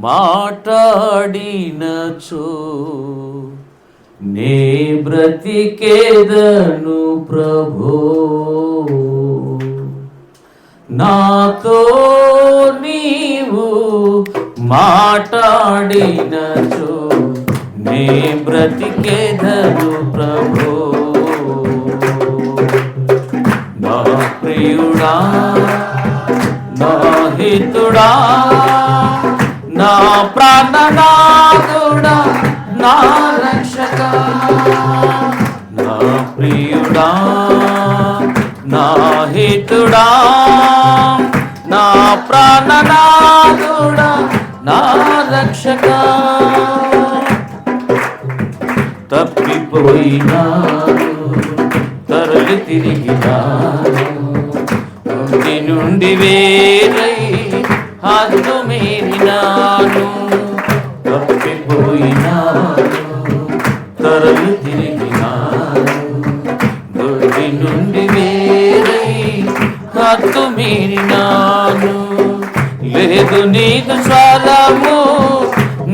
మాట్లాడినచో నే బ్రతికేదను ప్రభో. నాతో నీవు మాట్లాడినచో నే బ్రతికేదను ప్రభో. నా ప్రియుడా నా హితుడా. నా ప్రాణనాథుడా నా రక్షక నా ప్రియుడా నా హితుడా నా ప్రాణనాథుడా నా రక్షక. తప్పిపోయినా తరలి తిరిగినా నుండి వేరై నుండి వేరై హద్దు మీరినాను తప్పిపోయినాను తరలి తిరిగినాను. నుండి నుండి వేరై హద్దు మీరినాను. లేదు నీకు స్వరము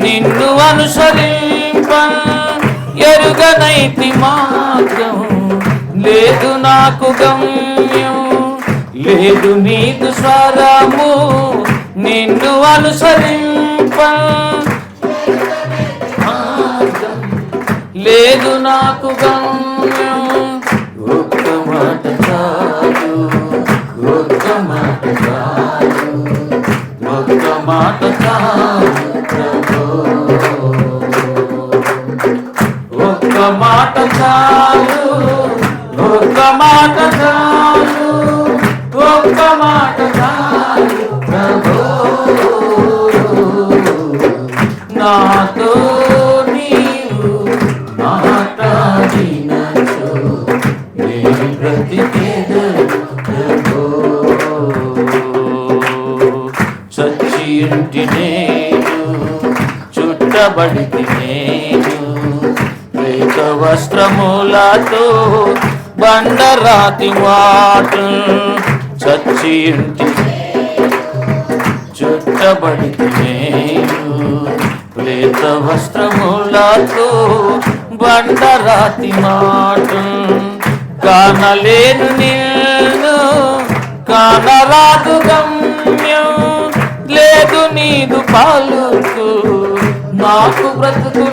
నిన్ను అనుసరింప ఎరుగనైతి మార్గం. లేదు నాకు గమ్యం లేదు నీకు స్వరము నిన్ను అనుసరింప. లేదు నాకు గమ్యం. ఒక్క మాట చాలు ఒక్క మాట చాలు ఒక్క మాట చాలు ఒక్క మాట చాలు ఒక్క మాట చాలు. నాతో నీవు మాట్లాడినచో నే బ్రతికేదను ప్రభు నేను చుట్టబడితి నేను ప్రేత వస్త్రములతో బండరాతి మాట చచ్చి చుట్టబడితి నేను ప్రేత వస్త్రములతో బండరాతి మాట కానలేను నేను. కానరాదు గమ్యం లేదు నీదు పాలుకు నాకు బ్రతుకు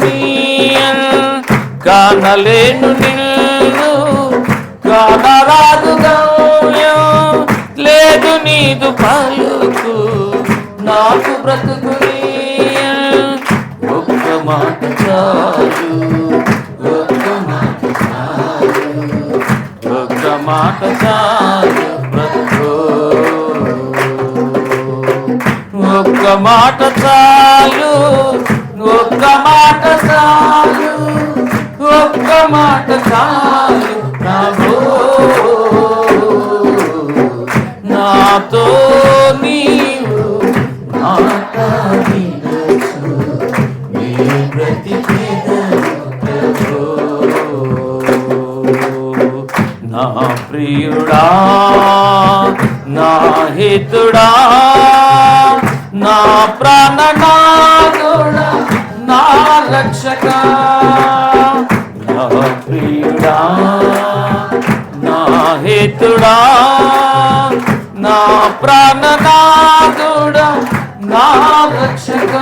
కానలేను నిన్ను కానరాదు గమ్యం లేదు నీదు పాలుకు నాకు బ్రతుకు మాట చాలు ఒక్క మాట చాలు ఒక్క మాట చాలు ప్రభు ఒక్క మాట చాలు ఒక్క మాట చాలు ఒక్క మాట చాలు. నా ప్రియుడా నా హితుడా నా ప్రాణనాథుడా నా రక్షక. నా ప్రియుడా నా హితుడా నా ప్రాణనాథుడా నా రక్షక.